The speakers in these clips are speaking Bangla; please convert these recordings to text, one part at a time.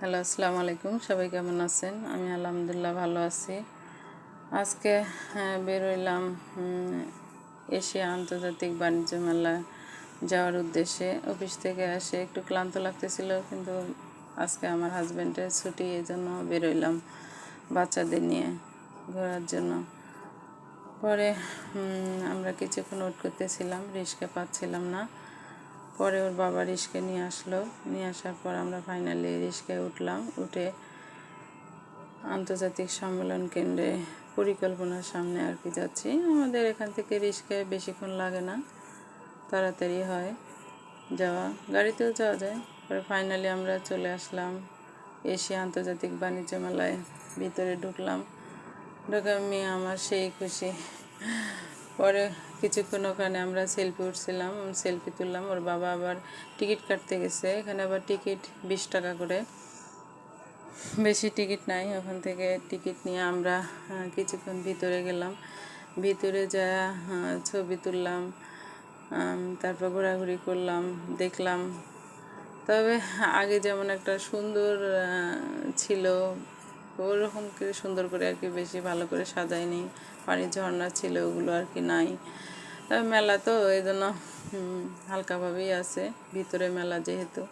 হ্যালো আসসালামু আলাইকুম। সবাই কেমন আছেন? আমি আলহামদুলিল্লাহ ভালো আছি। আজকে হ্যাঁ, বেরোইলাম এশিয়া আন্তর্জাতিক বাণিজ্য মেলা যাওয়ার উদ্দেশ্যে। অফিস থেকে আসে একটু ক্লান্ত লাগতেছিল কিন্তু আজকে আমার হাজব্যান্ডের ছুটি এই জন্য বেরোইলাম বাচ্চাদের নিয়ে ঘোরার জন্য। পরে আমরা কিছুক্ষণ ওট করতেছিলাম রিস্কা পাচ্ছিলাম না। পরে ওর বাবা রিস্কে নিয়ে আসলো। নিয়ে আসার পর আমরা ফাইনালি রিস্কায় উঠলাম। উঠে আন্তর্জাতিক সম্মেলন কেন্দ্রে পরিকল্পনার সামনে আর কি যাচ্ছি। আমাদের এখান থেকে রিস্কায় বেশিক্ষণ লাগে না। তাড়াতাড়ি হয়। যাওয়া, গাড়িতেও যাওয়া যায়। পরে ফাইনালি আমরা চলে আসলাম এশিয়া আন্তর্জাতিক বাণিজ্য মেলায়। ভিতরে ঢুকলাম। ঢুকে আমি আমার সেই খুশি পরে কিছুক্ষণ ওখানে আমরা সেলফি উঠছিলাম সেলফি তুললাম। ওর বাবা আবার টিকিট কাটতে গেছে, এখানে আবার টিকিট বিশ টাকা করে। বেশি টিকিট নাই, ওখান থেকে টিকিট নিয়ে আমরা কিছুক্ষণ ভিতরে গেলাম। ভিতরে যা ছবি তুললাম তারপর ঘোরাঘুরি করলাম, দেখলাম। তবে আগে যেমন একটা সুন্দর ছিল ওরকম করে সুন্দর করে আর কি বেশি ভালো করে সাজায়নি। পানির ঝর্ণা ছিল, ওগুলো আর কি নাই। তবে মেলা তো এই জন্য হালকাভাবেই আছে, ভিতরে মেলা যেহেতু।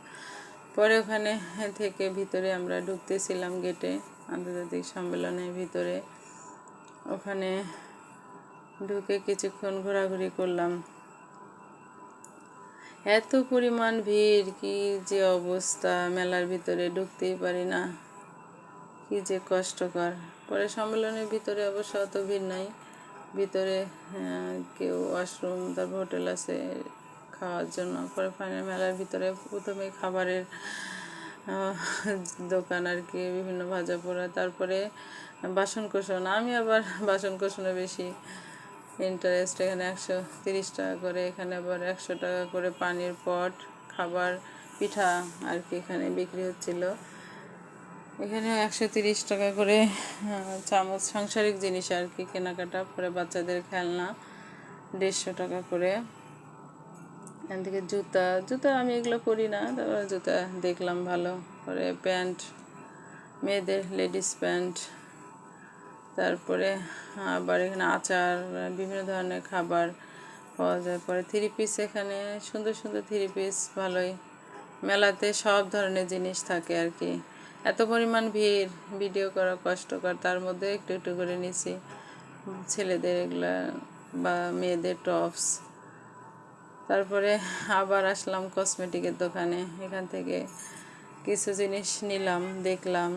পরে ওখানে থেকে ভিতরে আমরা ঢুকতেছিলাম গেটে আন্তর্জাতিক সম্মেলনের ভিতরে। ওখানে ঢুকে কিছুক্ষণ ঘোরাঘুরি করলাম। এত পরিমাণ ভিড়, কি যে অবস্থা, মেলার ভিতরে ঢুকতেই পারি না। কি যে কষ্টকর। পরে সম্মেলনের ভিতরে অবশ্য অত ভিড় নাই। ভিতরে কেউ ওয়াশরুম, তারপর হোটেল আছে খাওয়ার জন্য। পরে ফাইনাল মেলার ভিতরে প্রথমে খাবারের দোকান আর কি, বিভিন্ন ভাজা পোড়া, তারপরে বাসন কোসন আমি আবার বাসন কোসনে বেশি ইন্টারেস্ট এখানে একশো তিরিশ টাকা করে, এখানে আবার একশো টাকা করে পানির পট, খাবার, পিঠা আর কি এখানে বিক্রি হচ্ছিল। এখানে একশো তিরিশ টাকা করে চামচ সাংসারিক জিনিস আর কি, কেনাকাটা পরে বাচ্চাদের খেলনা, দেড়শো টাকা করে। এখান থেকে জুতা জুতা আমি এগুলো পরি না, তারপরে জুতা দেখলাম ভালো পরে প্যান্ট, মেয়েদের লেডিস প্যান্ট। তারপরে আবার এখানে আচার, বিভিন্ন ধরনের খাবার পাওয়া যায়। পরে থ্রি পিস এখানে, সুন্দর সুন্দর থ্রি পিস ভালোই। মেলাতে সব ধরনের জিনিস থাকে আর কি। এত পরিমাণ ভিড়, ভিডিও করা কষ্টকর, তার মধ্যে একটু একটু করে নিছি। ছেলেদের এগুলা বা মেয়েদের টপস। তারপরে আবার আসলাম কসমেটিকের দোকানে, এখান থেকে কিছু জিনিস নিলাম, দেখলাম।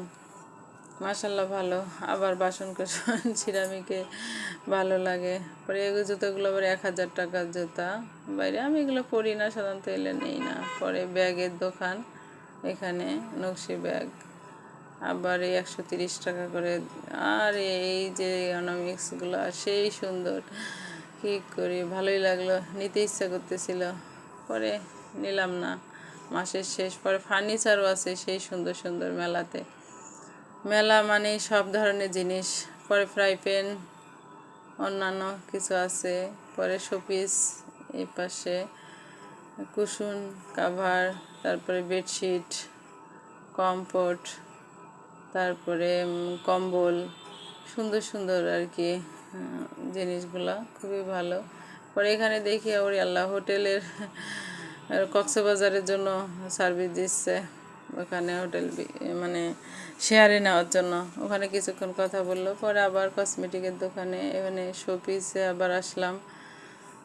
মাসাল্লাহ ভালো, আবার বাসন কোসন, সিরামিকে ভালো লাগে। পরে এগুলো জুতোগুলো আবার এক হাজার টাকার জুতা। বাইরে আমি এগুলো পরি না, সাধারণত এলে নেই না। পরে ব্যাগের দোকান, এখানে নকশি ব্যাগ। আবার এই একশো তিরিশ টাকা করে, আর এই যে অনামিক্সগুলো সেই সুন্দর। কী করি? ভালোই লাগল, নিতে ইচ্ছা করতেছিল। পরে নিলাম না, মাসের শেষ। পরে ফার্নিচারও আছে সেই সুন্দর সুন্দর মেলাতে। মেলা মানে সব ধরনের জিনিস। পরে ফ্রাই প্যান অন্যান্য কিছু আছে। পরে শোপিস এই পাশে কুশন কাভার তারপরে বেডশিট কমফোর্ট তারপরে কম্বল, সুন্দর সুন্দর আর কি জিনিসগুলো খুবই ভালো। পরে এখানে দেখি ওর আল্লাহ হোটেলের কক্সবাজারের জন্য সার্ভিস দিচ্ছে। ওখানে হোটেল মানে শেয়ারে নেওয়ার জন্য। ওখানে কিছুক্ষণ কথা বলল, পরে আবার কসমেটিকের দোকানে এখানে শোপিসে আবার আসলাম।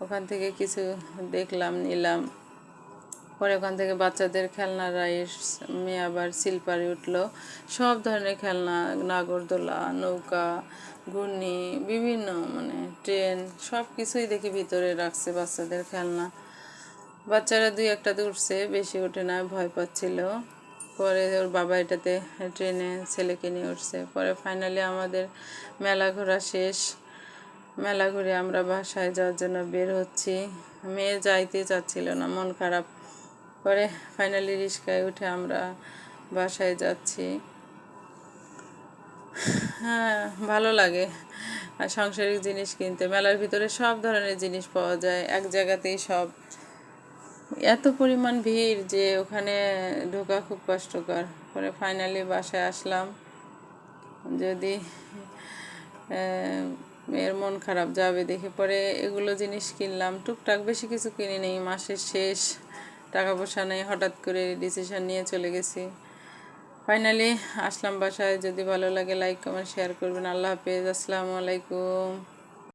ওখান থেকে কিছু দেখলাম, নিলাম। পরে ওখান থেকে বাচ্চাদের খেলনা রাইস মেয়ে আবার শিল্পারে উঠল। সব ধরনের খেলনা, নাগরদোলা, নৌকা, ঘূর্ণি, বিভিন্ন মানে ট্রেন সব কিছুই দেখি ভিতরে রাখছে বাচ্চাদের খেলনা। বাচ্চারা দুই একটাতে উঠছে বেশি ওঠে না, ভয় পাচ্ছিল। পরে ওর বাবা এটাতে ট্রেনে ছেলেকে নিয়ে উঠছে। পরে ফাইনালি আমাদের মেলা ঘোরা শেষ। মেলা ঘুরে আমরা বাসায় যাওয়ার জন্য বের হচ্ছি। মেয়ে যাইতে চাচ্ছিল না, মন খারাপ। পরে ফাইনালি রিক্সায় উঠে আমরা বাসায় যাচ্ছি। হ্যাঁ ভালো লাগে। আর সাংসারিক জিনিস কিনতে, মেলার ভিতরে সব ধরনের জিনিস পাওয়া যায়, এক জায়গাতেই সব। এত পরিমাণ ভিড় যে ওখানে ঢোকা খুব কষ্টকর। পরে ফাইনালি বাসায় আসলাম। যদি মেয়ের মন খারাপ যাবে দেখে। পরে এগুলো জিনিস কিনলাম। টুকটাক বেশি কিছু কিনি নেই, মাসের শেষ। টাকা পয়সা নেই, হঠাৎ করে ডিসিশান নিয়ে চলে গেছি। ফাইনালি আসলাম বাসায়। যদি ভালো লাগে লাইক কমেন্ট শেয়ার করবেন। আল্লাহ হাফেজ। আসসালামু আলাইকুম।